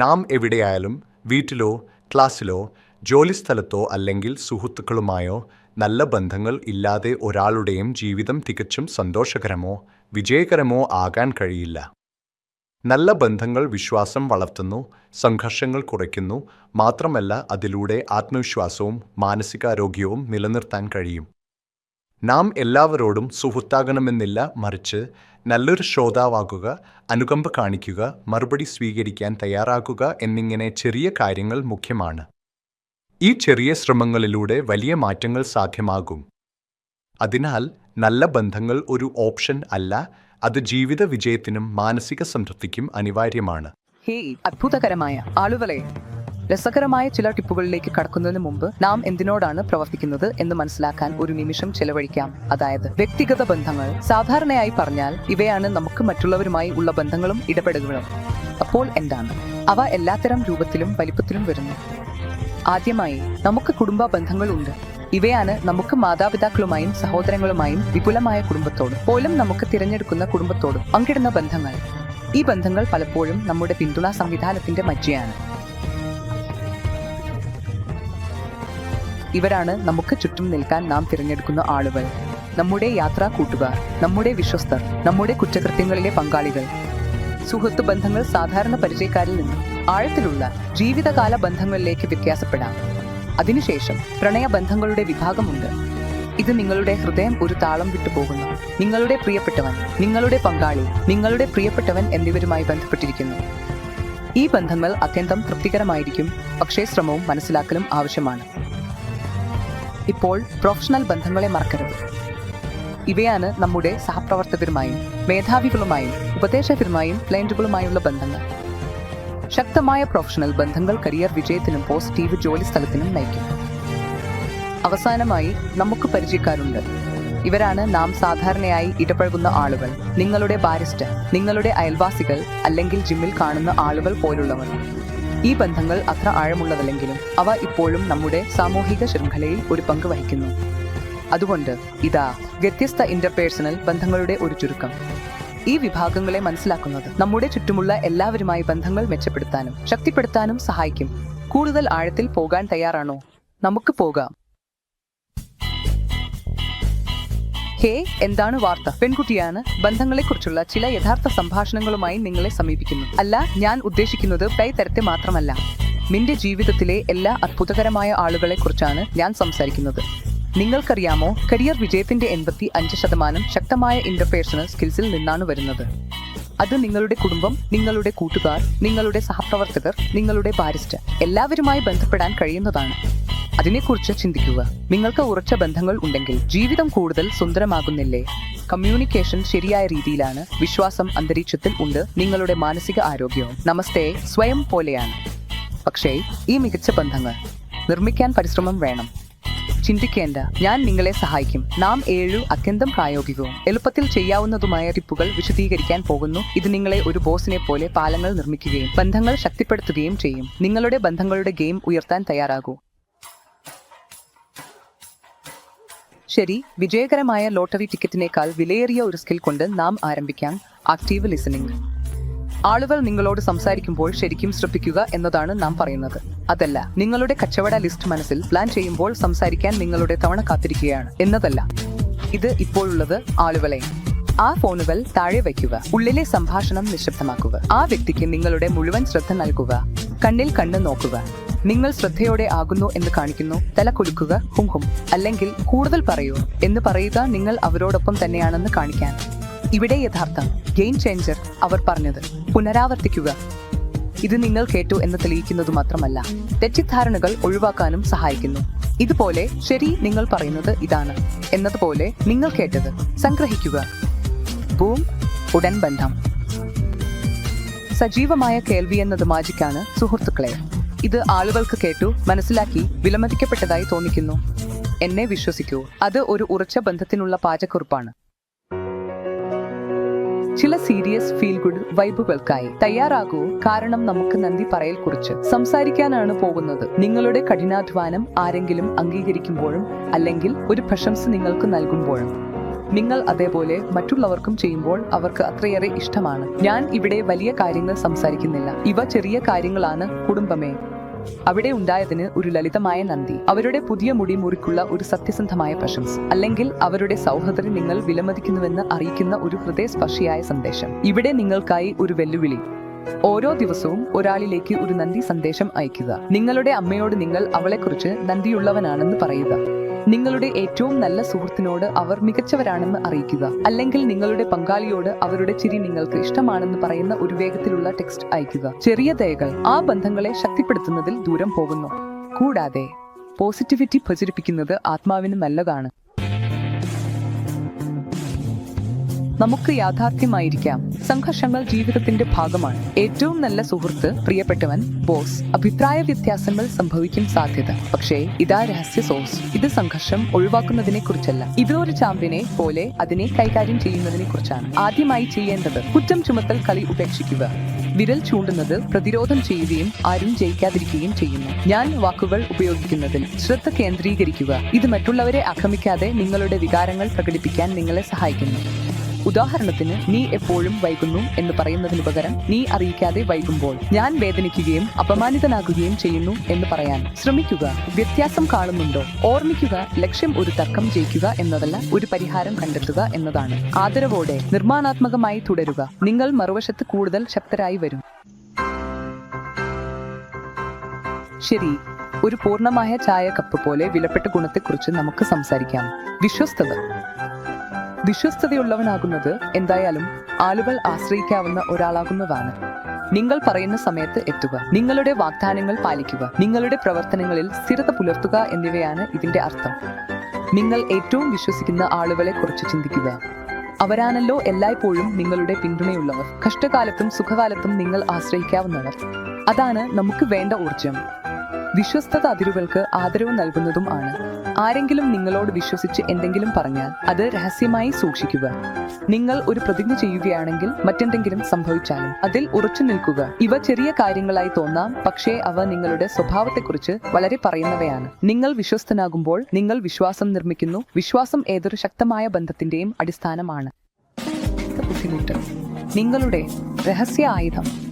നാം എവിടെയായാലും വീട്ടിലോ ക്ലാസ്സിലോ ജോലിസ്ഥലത്തോ അല്ലെങ്കിൽ സുഹൃത്തുക്കളുമായോ നല്ല ബന്ധങ്ങൾ ഇല്ലാതെ ഒരാളുടെയും ജീവിതം തികച്ചും സന്തോഷകരമോ വിജയകരമോ ആകാൻ കഴിയില്ല. നല്ല ബന്ധങ്ങൾ വിശ്വാസം വളർത്തുന്നു സംഘർഷങ്ങൾ കുറയ്ക്കുന്നു മാത്രമല്ല അതിലൂടെ ആത്മവിശ്വാസവും മാനസികാരോഗ്യവും നിലനിർത്താൻ കഴിയും. നാം എല്ലാവരോടും സുഹൃത്താകണമെന്നില്ല മറിച്ച് നല്ലൊരു ശ്രോതാവാകുക അനുകമ്പ കാണിക്കുക മറുപടി സ്വീകരിക്കാൻ തയ്യാറാകുക എന്നിങ്ങനെ ചെറിയ കാര്യങ്ങൾ മുഖ്യമാണ്. ഈ ചെറിയ ശ്രമങ്ങളിലൂടെ വലിയ മാറ്റങ്ങൾ സാധ്യമാകും. അതിനാൽ നല്ല ബന്ധങ്ങൾ ഒരു ഓപ്ഷൻ അല്ല അത് ജീവിത വിജയത്തിനും മാനസിക സംതൃപ്തിക്കും അനിവാര്യമാണ്. അത്ഭുതകരമായ ആളുകളെ രസകരമായ ചില ടിപ്പുകളിലേക്ക് കടക്കുന്നതിന് മുമ്പ് നാം എന്തിനോടാണ് പ്രവർത്തിക്കുന്നത് എന്ന് മനസ്സിലാക്കാൻ ഒരു നിമിഷം ചെലവഴിക്കാം. അതായത് വ്യക്തിഗത ബന്ധങ്ങൾ. സാധാരണയായി പറഞ്ഞാൽ ഇവയാണ് നമുക്ക് മറ്റുള്ളവരുമായി ഉള്ള ബന്ധങ്ങളും ഇടപെടലുകളും. അപ്പോൾ എന്താണ്? അവ എല്ലാത്തരം രൂപത്തിലും വലിപ്പത്തിലും വരുന്നു. ആദ്യമായി നമുക്ക് കുടുംബ ബന്ധങ്ങൾ ഉണ്ട്. ഇവയാണ് നമുക്ക് മാതാപിതാക്കളുമായും സഹോദരങ്ങളുമായും വിപുലമായ കുടുംബത്തോടും പോലും നമുക്ക് തിരഞ്ഞെടുക്കുന്ന കുടുംബത്തോടും പങ്കിടുന്ന ബന്ധങ്ങൾ. ഈ ബന്ധങ്ങൾ പലപ്പോഴും നമ്മുടെ പിന്തുണാ സംവിധാനത്തിന്റെ മജ്ജയാണ്. ഇവരാണ് നമുക്ക് ചുറ്റും നിൽക്കാൻ നാം തിരഞ്ഞെടുക്കുന്ന ആളുകൾ. നമ്മുടെ യാത്രാ കൂട്ടുകാർ നമ്മുടെ വിശ്വസ്തർ നമ്മുടെ കുറ്റകൃത്യങ്ങളിലെ പങ്കാളികൾ. സുഹൃത്ത് ബന്ധങ്ങൾ സാധാരണ പരിചയക്കാരിൽ നിന്ന് ആഴത്തിലുള്ള ജീവിതകാല ബന്ധങ്ങളിലേക്ക് വ്യത്യാസപ്പെടാം. അതിനുശേഷം പ്രണയബന്ധങ്ങളുടെ വിഭാഗമുണ്ട്. ഇത് നിങ്ങളുടെ ഹൃദയം ഒരു താളം വിട്ടുപോകുന്നു നിങ്ങളുടെ പ്രിയപ്പെട്ടവൻ നിങ്ങളുടെ പങ്കാളി നിങ്ങളുടെ പ്രിയപ്പെട്ടവൻ എന്നിവരുമായി ബന്ധപ്പെട്ടിരിക്കുന്നു. ഈ ബന്ധങ്ങൾ അത്യന്തം തൃപ്തികരമായിരിക്കും. പക്ഷേ ശ്രമവും മനസ്സിലാക്കലും ആവശ്യമാണ്. ഇപ്പോൾ പ്രൊഫഷണൽ ബന്ധങ്ങളെ മറക്കരുത്. ഇവയാണ് നമ്മുടെ സഹപ്രവർത്തകരുമായും മേധാവികളുമായും ഉപദേശകരുമായും ക്ലയന്റുകളുമായുള്ള ബന്ധങ്ങൾ. ശക്തമായ പ്രൊഫഷണൽ ബന്ധങ്ങൾ കരിയർ വിജയത്തിനും പോസിറ്റീവ് ജോലി സ്ഥലത്തിനും നയിക്കും. അവസാനമായി നമുക്ക് പരിചയക്കാരുണ്ട്. ഇവരാണ് നാം സാധാരണയായി ഇടപഴകുന്ന ആളുകൾ. നിങ്ങളുടെ ബാരിസ്റ്റർ നിങ്ങളുടെ അയൽവാസികൾ അല്ലെങ്കിൽ ജിമ്മിൽ കാണുന്ന ആളുകൾ പോലുള്ളവർ. ഈ ബന്ധങ്ങൾ അത്ര ആഴമുള്ളതല്ലെങ്കിലും അവ ഇപ്പോഴും നമ്മുടെ സാമൂഹിക ശൃംഖലയിൽ ഒരു പങ്ക് വഹിക്കുന്നു. അതുകൊണ്ട് ഇതാ വ്യത്യസ്ത ഇന്റർപേഴ്സണൽ ബന്ധങ്ങളുടെ ഒരു ചുരുക്കം. ഈ വിഭാഗങ്ങളെ മനസ്സിലാക്കുന്നത് നമ്മുടെ ചുറ്റുമുള്ള എല്ലാവരുമായി ബന്ധങ്ങൾ മെച്ചപ്പെടുത്താനും ശക്തിപ്പെടുത്താനും സഹായിക്കും. കൂടുതൽ ആഴത്തിൽ പോകാൻ തയ്യാറാണോ? നമുക്ക് പോകാം. ഹേ എന്താണ് വാർത്ത? പെൺകുട്ടിയാണ് ബന്ധങ്ങളെക്കുറിച്ചുള്ള ചില യഥാർത്ഥ സംഭാഷണങ്ങളുമായി നിങ്ങളെ സമീപിക്കുന്നു. അല്ല ഞാൻ ഉദ്ദേശിക്കുന്നത് പേ തരത്തെ മാത്രമല്ല. നിന്റെ ജീവിതത്തിലെ എല്ലാ അത്ഭുതകരമായ ആളുകളെ കുറിച്ചാണ് ഞാൻ സംസാരിക്കുന്നത്. നിങ്ങൾക്കറിയാമോ കരിയർ വിജയത്തിന്റെ എൺപത്തി അഞ്ച് ശതമാനം ശക്തമായ ഇന്റർപേഴ്സണൽ സ്കിൽസിൽ നിന്നാണ് വരുന്നത്. അത് നിങ്ങളുടെ കുടുംബം നിങ്ങളുടെ കൂട്ടുകാർ നിങ്ങളുടെ സഹപ്രവർത്തകർ നിങ്ങളുടെ ബാരിസ്റ്റർ എല്ലാവരുമായി ബന്ധപ്പെടാൻ കഴിയുന്നതാണ്. അതിനെക്കുറിച്ച് ചിന്തിക്കുക. നിങ്ങൾക്ക് ഉറച്ച ബന്ധങ്ങൾ ഉണ്ടെങ്കിൽ ജീവിതം കൂടുതൽ സുന്ദരമാകുന്നില്ലേ? കമ്മ്യൂണിക്കേഷൻ ശരിയായ രീതിയിലാണ്. വിശ്വാസം അന്തരീക്ഷത്തിൽ ഉണ്ട്. നിങ്ങളുടെ മാനസിക ആരോഗ്യവും നമസ്തേ സ്വയം പോലെയാണ്. പക്ഷേ ഈ മികച്ച ബന്ധങ്ങൾ നിർമ്മിക്കാൻ പരിശ്രമം വേണം. ചിന്തിക്കേണ്ട. ഞാൻ നിങ്ങളെ സഹായിക്കും. നാം ഏഴു അത്യന്തം പ്രായോഗികവും എളുപ്പത്തിൽ ചെയ്യാവുന്നതുമായ ടിപ്പുകൾ വിശദീകരിക്കാൻ പോകുന്നു. ഇത് നിങ്ങളെ ഒരു ബോസിനെ പോലെ പാലങ്ങൾ നിർമ്മിക്കുകയും ബന്ധങ്ങൾ ശക്തിപ്പെടുത്തുകയും ചെയ്യും. നിങ്ങളുടെ ബന്ധങ്ങളുടെ ഗെയിം ഉയർത്താൻ തയ്യാറാകൂ. ശരി വിജയകരമായ ലോട്ടറി ടിക്കറ്റിനേക്കാൾ വിലയേറിയ ഒരു സ്കിൽ കൊണ്ട് നാം ആരംഭിക്കാം. Active listening. ആളുകൾ നിങ്ങളോട് സംസാരിക്കുമ്പോൾ ശരിക്കും ശ്രദ്ധിക്കുക എന്നതാണ് നാം പറയുന്നത്. അതല്ല നിങ്ങളുടെ കച്ചവട ലിസ്റ്റ് മനസ്സിൽ പ്ലാൻ ചെയ്യുമ്പോൾ സംസാരിക്കാൻ നിങ്ങളുടെ തവണ കാത്തിരിക്കുകയാണ് എന്നതല്ല. ഇത് ഇപ്പോഴുള്ളത് ആളുകളെ. ആ ഫോണുകൾ താഴെ വയ്ക്കുക. ഉള്ളിലെ സംഭാഷണം നിശബ്ദമാക്കുക. ആ വ്യക്തിക്ക് നിങ്ങളുടെ മുഴുവൻ ശ്രദ്ധ നൽകുക. കണ്ണിൽ കണ്ണ് നോക്കുക. നിങ്ങൾ ശ്രദ്ധയോടെ ആകുന്നു എന്ന് കാണിക്കുന്നു. തല കുലുക്കുക. ഹും ഹും. അല്ലെങ്കിൽ കൂടുതൽ പറയൂ എന്ന് പറയുക നിങ്ങൾ അവരോടൊപ്പം തന്നെയാണെന്ന് കാണിക്കാൻ. ഇവിടെ യഥാർത്ഥം ഗെയിം ചേഞ്ചർ അവർ പറഞ്ഞത് പുനരാവർത്തിക്കുക. ഇത് നിങ്ങൾ കേട്ടു എന്ന് തെളിയിക്കുന്നത് മാത്രമല്ല തെറ്റിദ്ധാരണകൾ ഒഴിവാക്കാനും സഹായിക്കുന്നു. ഇതുപോലെ ശരി നിങ്ങൾ പറയുന്നത് ഇതാണ് എന്നതുപോലെ നിങ്ങൾ കേട്ടത് സംഗ്രഹിക്കുക. ബൂം ഉടൻ ബന്ധം. സജീവമായ കേൾവി എന്നത് മാജിക്കാണ് സുഹൃത്തുക്കളെ. ഇത് ആളുകൾക്ക് കേട്ടു മനസ്സിലാക്കി വിലമതിക്കപ്പെട്ടതായി തോന്നിക്കുന്നു. എന്നെ വിശ്വസിക്കൂ. അത് ഒരു ഉറച്ച ബന്ധത്തിനുള്ള പാചക്കുറിപ്പാണ് ചില സീരിയസ് ഫീൽ ഗുഡ് വൈബുകൾക്കായി തയ്യാറാകൂ കാരണം നമുക്ക് നന്ദി പറയൽ കുറിച്ച് സംസാരിക്കാനാണ് പോകുന്നത്. നിങ്ങളുടെ കഠിനാധ്വാനം ആരെങ്കിലും അംഗീകരിക്കുമ്പോഴും അല്ലെങ്കിൽ ഒരു പ്രശംസ നിങ്ങൾക്ക് നൽകുമ്പോഴും. നിങ്ങൾ അതേപോലെ മറ്റുള്ളവർക്കും ചെയ്യുമ്പോൾ അവർക്ക് അത്രയേറെ ഇഷ്ടമാണ്. ഞാൻ ഇവിടെ വലിയ കാര്യങ്ങൾ സംസാരിക്കുന്നില്ല. ഇവ ചെറിയ കാര്യങ്ങളാണ് കുടുംബമേ. അവിടെ ഉണ്ടായതിന് ഒരു ലളിതമായ നന്ദി. അവരുടെ പുതിയ മുടി മുറിക്കുള്ള ഒരു സത്യസന്ധമായ പ്രശംസ. അല്ലെങ്കിൽ അവരുടെ സൗഹൃദം നിങ്ങൾ വിലമതിക്കുന്നുവെന്ന് അറിയിക്കുന്ന ഒരു ഹൃദയസ്പർശിയായ സന്ദേശം. ഇവിടെ നിങ്ങൾക്കായി ഒരു വെല്ലുവിളി. ഓരോ ദിവസവും ഒരാളിലേക്ക് ഒരു നന്ദി സന്ദേശം അയക്കുക നിങ്ങളുടെ അമ്മയോട് നിങ്ങൾ അവളെക്കുറിച്ച് നന്ദിയുള്ളവനാണെന്ന് പറയുക. നിങ്ങളുടെ ഏറ്റവും നല്ല സുഹൃത്തിനോട് അവർ മികച്ചവരാണെന്ന് അറിയിക്കുക. അല്ലെങ്കിൽ നിങ്ങളുടെ പങ്കാളിയോട് അവരുടെ ചിരി നിങ്ങൾക്ക് ഇഷ്ടമാണെന്ന് പറയുന്ന ഒരു വേഗത്തിലുള്ള ടെക്സ്റ്റ് അയക്കുക ചെറിയ ദയകൾ ആ ബന്ധങ്ങളെ ശക്തിപ്പെടുത്തുന്നതിൽ ദൂരം പോകുന്നു. കൂടാതെ പോസിറ്റിവിറ്റി പ്രചരിപ്പിക്കുന്നത് ആത്മാവിന് നല്ലതാണ്. നമുക്ക് യാഥാർത്ഥ്യമായിരിക്കാം. സംഘർഷങ്ങൾ ജീവിതത്തിന്റെ ഭാഗമാണ്. ഏറ്റവും നല്ല സുഹൃത്ത് പ്രിയപ്പെട്ടവൻ ബോസ്. അഭിപ്രായ വ്യത്യാസങ്ങൾ സംഭവിക്കും സാധ്യത. പക്ഷേ ഇതാ രഹസ്യ സോസ് ഇത് സംഘർഷം ഒഴിവാക്കുന്നതിനെ കുറിച്ചല്ല ഇത് ഒരു ചാമ്പ്യനെ പോലെ അതിനെ കൈകാര്യം ചെയ്യുന്നതിനെ കുറിച്ചാണ് ആദ്യമായി ചെയ്യേണ്ടത് കുറ്റം ചുമത്തൽ കളി ഉപേക്ഷിക്കുക. വിരൽ ചൂണ്ടുന്നത് പ്രതിരോധം ചെയ്യുകയും ആരും ജയിക്കാതിരിക്കുകയും ചെയ്യുന്നു. ഞാൻ വാക്കുകൾ ഉപയോഗിക്കുന്നതിൽ ശ്രദ്ധ കേന്ദ്രീകരിക്കുക. ഇത് മറ്റുള്ളവരെ ആക്രമിക്കാതെ നിങ്ങളുടെ വികാരങ്ങൾ പ്രകടിപ്പിക്കാൻ നിങ്ങളെ സഹായിക്കുന്നു. ഉദാഹരണത്തിന് നീ എപ്പോഴും വൈകുന്നു എന്ന് പറയുന്നതിന് പകരം നീ അറിയിക്കാതെ വൈകുമ്പോൾ ഞാൻ വേദനിക്കുകയും അപമാനിതനാകുകയും ചെയ്യുന്നു എന്ന് പറയാൻ. ശ്രമിക്കുക. വ്യത്യാസം കാണുന്നുണ്ടോ? ഓർമ്മിക്കുക. ലക്ഷ്യം ഒരു തർക്കം ജയിക്കുക എന്നതല്ല ഒരു പരിഹാരം കണ്ടെത്തുക എന്നതാണ്. ആദരവോടെ നിർമ്മാണാത്മകമായി തുടരുക. നിങ്ങൾ മറുവശത്ത് കൂടുതൽ ശക്തരായി വരും. ശരി. ഒരു പൂർണമായ ചായ കപ്പ് പോലെ വിലപ്പെട്ട ഗുണത്തെക്കുറിച്ച് നമുക്ക് സംസാരിക്കാം. വിശ്വസ്തത. വിശ്വസ്തതയുള്ളവനാകുന്നത് എന്തായാലും ആളുകൾ ആശ്രയിക്കാവുന്ന ഒരാളാകുന്നതാണ്. നിങ്ങൾ പറയുന്ന സമയത്ത് എത്തുക. നിങ്ങളുടെ വാഗ്ദാനങ്ങൾ പാലിക്കുക. നിങ്ങളുടെ പ്രവർത്തനങ്ങളിൽ സ്ഥിരത പുലർത്തുക എന്നിവയാണ് ഇതിന്റെ അർത്ഥം. നിങ്ങൾ ഏറ്റവും വിശ്വസിക്കുന്ന ആളുകളെ കുറിച്ച് ചിന്തിക്കുക. അവരാണല്ലോ എല്ലായ്പ്പോഴും നിങ്ങളുടെ പിന്തുണയുള്ളവർ. കഷ്ടകാലത്തും സുഖകാലത്തും നിങ്ങൾ ആശ്രയിക്കാവുന്നവർ. അതാണ് നമുക്ക് വേണ്ട ഊർജം വിശ്വസ്തത അതിരുകൾക്ക് ആദരവ് നൽകുന്നതും ആണ്. ആരെങ്കിലും നിങ്ങളോട് വിശ്വസിച്ച് എന്തെങ്കിലും പറഞ്ഞാൽ അത് രഹസ്യമായി സൂക്ഷിക്കുക. നിങ്ങൾ ഒരു പ്രതിജ്ഞ ചെയ്യുകയാണെങ്കിൽ മറ്റെന്തെങ്കിലും സംഭവിച്ചാലും അതിൽ ഉറച്ചു നിൽക്കുക. ഇവ ചെറിയ കാര്യങ്ങളായി തോന്നാം പക്ഷേ അവ നിങ്ങളുടെ സ്വഭാവത്തെക്കുറിച്ച് വളരെ പറയുന്നവയാണ്. നിങ്ങൾ വിശ്വസ്തനാകുമ്പോൾ നിങ്ങൾ വിശ്വാസം നിർമ്മിക്കുന്നു. വിശ്വാസം ഏതൊരു ശക്തമായ ബന്ധത്തിന്റെയും അടിസ്ഥാനമാണ്. നിങ്ങളുടെ രഹസ്യ ആയുധം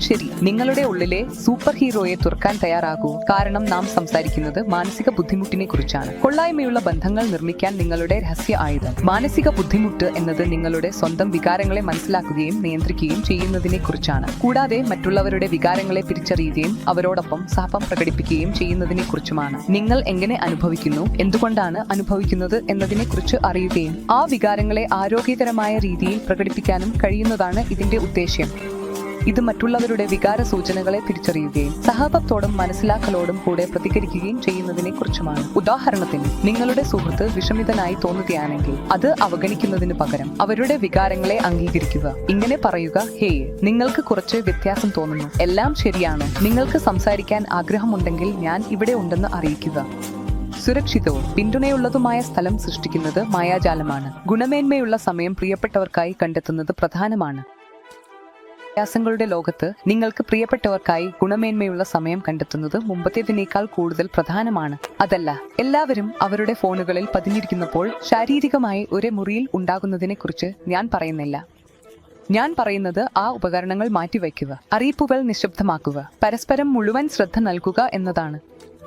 ശരി നിങ്ങളുടെ ഉള്ളിലെ സൂപ്പർ ഹീറോയെ തുറക്കാൻ തയ്യാറാകൂ. കാരണം നാം സംസാരിക്കുന്നത് മാനസിക ബുദ്ധിമുട്ടിനെ കുറിച്ചാണ്. കൊള്ളായ്മയുള്ള ബന്ധങ്ങൾ നിർമ്മിക്കാൻ നിങ്ങളുടെ രഹസ്യ ആയുധം. മാനസിക ബുദ്ധിമുട്ട് എന്നത് നിങ്ങളുടെ സ്വന്തം വികാരങ്ങളെ മനസ്സിലാക്കുകയും നിയന്ത്രിക്കുകയും ചെയ്യുന്നതിനെ കുറിച്ചാണ്. കൂടാതെ മറ്റുള്ളവരുടെ വികാരങ്ങളെ തിരിച്ചറിയുകയും അവരോടൊപ്പം സഹപം പ്രകടിപ്പിക്കുകയും ചെയ്യുന്നതിനെ കുറിച്ചുമാണ്. നിങ്ങൾ എങ്ങനെ അനുഭവിക്കുന്നു എന്തുകൊണ്ടാണ് അനുഭവിക്കുന്നത് എന്നതിനെ കുറിച്ച് അറിയുകയും ആ വികാരങ്ങളെ ആരോഗ്യകരമായ രീതിയിൽ പ്രകടിപ്പിക്കാനും കഴിയുന്നതാണ് ഇതിന്റെ ഉദ്ദേശ്യം. ഇത് മറ്റുള്ളവരുടെ വികാര സൂചനകളെ തിരിച്ചറിയുകയും സഹാപത്തോടും മനസ്സിലാക്കലോടും കൂടെ പ്രതികരിക്കുകയും ചെയ്യുന്നതിനെ കുറിച്ചുമാണ് ഉദാഹരണത്തിന് നിങ്ങളുടെ സുഹൃത്ത് വിഷമിതനായി തോന്നുകയാണെങ്കിൽ അത് അവഗണിക്കുന്നതിന് പകരം അവരുടെ വികാരങ്ങളെ അംഗീകരിക്കുക. ഇങ്ങനെ പറയുക ഹേ നിങ്ങൾക്ക് കുറച്ച് വ്യത്യാസം തോന്നുന്നു. എല്ലാം ശരിയാണ്? നിങ്ങൾക്ക് സംസാരിക്കാൻ ആഗ്രഹമുണ്ടെങ്കിൽ ഞാൻ ഇവിടെ ഉണ്ടെന്ന് അറിയിക്കുക. സുരക്ഷിതവും പിന്തുണയുള്ളതുമായ സ്ഥലം സൃഷ്ടിക്കുന്നത് മായാജാലമാണ്. ഗുണമേന്മയുള്ള സമയം പ്രിയപ്പെട്ടവർക്കായി കണ്ടെത്തുന്നത് പ്രധാനമാണ്. വ്യത്യാസങ്ങളുടെ ലോകത്ത് നിങ്ങൾക്ക് പ്രിയപ്പെട്ടവർക്കായി ഗുണമേന്മയുള്ള സമയം കണ്ടെത്തുന്നത് മുമ്പത്തേതിനേക്കാൾ കൂടുതൽ പ്രധാനമാണ്. അതല്ല എല്ലാവരും അവരുടെ ഫോണുകളിൽ പതിഞ്ഞിരിക്കുന്നപ്പോൾ ശാരീരികമായി ഒരേ മുറിയിൽ ഉണ്ടാകുന്നതിനെ കുറിച്ച് ഞാൻ പറയുന്നില്ല. ഞാൻ പറയുന്നത് ആ ഉപകരണങ്ങൾ മാറ്റിവെക്കുക അറിയിപ്പുകൾ നിശബ്ദമാക്കുക പരസ്പരം മുഴുവൻ ശ്രദ്ധ നൽകുക എന്നതാണ്.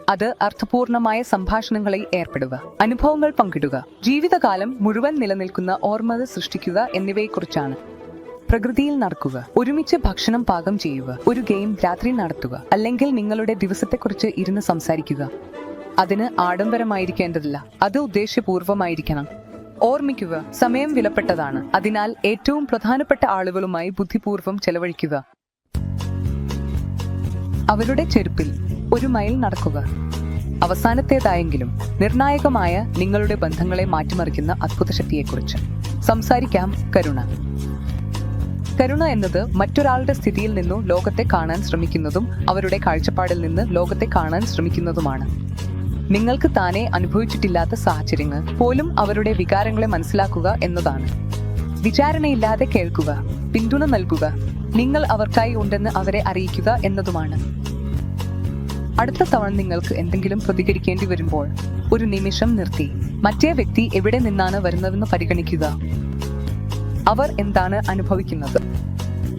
അത് അർത്ഥപൂർണമായ സംഭാഷണങ്ങളിൽ ഏർപ്പെടുക അനുഭവങ്ങൾ പങ്കിടുക ജീവിതകാലം മുഴുവൻ നിലനിൽക്കുന്ന ഓർമ്മകൾ സൃഷ്ടിക്കുക എന്നിവയെക്കുറിച്ചാണ്. പ്രകൃതിയിൽ നടക്കുക. ഒരുമിച്ച് ഭക്ഷണം പാകം ചെയ്യുക. ഒരു ഗെയിം രാത്രി നടത്തുക. അല്ലെങ്കിൽ നിങ്ങളുടെ ദിവസത്തെക്കുറിച്ച് ഇരുന്ന് സംസാരിക്കുക. അതിന് ആഡംബരമായിരിക്കേണ്ടതില്ല. അത് ഉദ്ദേശ്യപൂർവമായിരിക്കണം ഓർമ്മിക്കുക സമയം വിലപ്പെട്ടതാണ്. അതിനാൽ ഏറ്റവും പ്രധാനപ്പെട്ട ആളുകളുമായി ബുദ്ധിപൂർവം ചെലവഴിക്കുക. അവരുടെ ചെരുപ്പിൽ ഒരു മൈൽ നടക്കുക. അവസാനത്തേതായെങ്കിലും നിർണായകമായ നിങ്ങളുടെ ബന്ധങ്ങളെ മാറ്റിമറിക്കുന്ന അത്ഭുത ശക്തിയെക്കുറിച്ച് സംസാരിക്കാം കരുണ. കരുണ എന്നത് മറ്റൊരാളുടെ സ്ഥിതിയിൽ നിന്നു ലോകത്തെ കാണാൻ ശ്രമിക്കുന്നതും അവരുടെ കാഴ്ചപ്പാടിൽ നിന്ന് ലോകത്തെ കാണാൻ ശ്രമിക്കുന്നതുമാണ്. നിങ്ങൾക്ക് താനെ അനുഭവിച്ചിട്ടില്ലാത്ത സാഹചര്യങ്ങൾ പോലും അവരുടെ വികാരങ്ങളെ മനസ്സിലാക്കുക എന്നതാണ്. വിചാരണയില്ലാതെ കേൾക്കുക പിന്തുണ നൽകുക നിങ്ങൾ അവർക്കായി ഉണ്ടെന്ന് അവരെ അറിയിക്കുക എന്നതുമാണ്. അടുത്ത തവണ നിങ്ങൾക്ക് എന്തെങ്കിലും പ്രതികരിക്കേണ്ടി വരുമ്പോൾ ഒരു നിമിഷം നിർത്തി. മറ്റേ വ്യക്തി എവിടെ നിന്നാണ് വരുന്നതെന്ന് പരിഗണിക്കുക. അവർ എന്താണ് അനുഭവിക്കുന്നത്?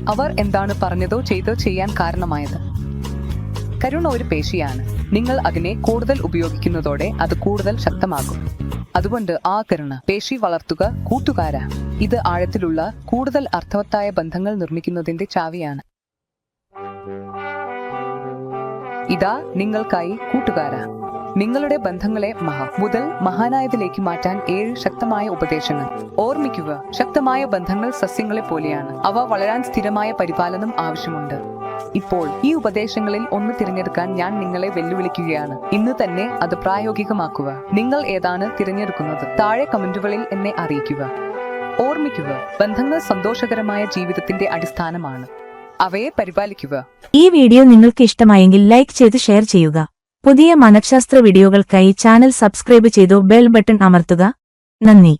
അവർ എന്താണ് പറഞ്ഞതോ ചെയ്തോ ചെയ്യാൻ കാരണമായത്? കരുണ ഒരു പേശിയാണ്. നിങ്ങൾ അതിനെ കൂടുതൽ ഉപയോഗിക്കുന്നതോടെ അത് കൂടുതൽ ശക്തമാകും. അതുകൊണ്ട് ആ കരുണ പേശി വളർത്തുക കൂട്ടുകാര. ഇത് ആഴത്തിലുള്ള കൂടുതൽ അർത്ഥവത്തായ ബന്ധങ്ങൾ നിർമ്മിക്കുന്നതിന്റെ ചാവിയാണ്. ഇതാ നിങ്ങൾക്കായി കൂട്ടുകാര. നിങ്ങളുടെ ബന്ധങ്ങളെ മഹ മുതൽ മഹാനായതിലേക്ക് മാറ്റാൻ ഏഴ് ശക്തമായ ഉപദേശങ്ങൾ. ഓർമ്മിക്കുക ശക്തമായ ബന്ധങ്ങൾ സസ്യങ്ങളെ പോലെയാണ്. അവ വളരാൻ സ്ഥിരമായ പരിപാലനം ആവശ്യമുണ്ട്. ഇപ്പോൾ ഈ ഉപദേശങ്ങളിൽ ഒന്ന് തിരഞ്ഞെടുക്കാൻ ഞാൻ നിങ്ങളെ വെല്ലുവിളിക്കുകയാണ്. ഇന്ന് തന്നെ അത് പ്രായോഗികമാക്കുക. നിങ്ങൾ ഏതാണ് തിരഞ്ഞെടുക്കുന്നത്? താഴെ കമന്റുകളിൽ എന്നെ അറിയിക്കുക. ഓർമ്മിക്കുക ബന്ധങ്ങൾ സന്തോഷകരമായ ജീവിതത്തിന്റെ അടിസ്ഥാനമാണ്. അവയെ പരിപാലിക്കുക. ഈ വീഡിയോ നിങ്ങൾക്ക് ഇഷ്ടമായെങ്കിൽ ലൈക്ക് ചെയ്ത് ഷെയർ ചെയ്യുക. പുതിയ മനഃശാസ്ത്ര വീഡിയോകൾക്കായി ചാനൽ സബ്സ്ക്രൈബ് ചെയ്തു ബെൽ ബട്ടൺ അമർത്തുക. നന്ദി.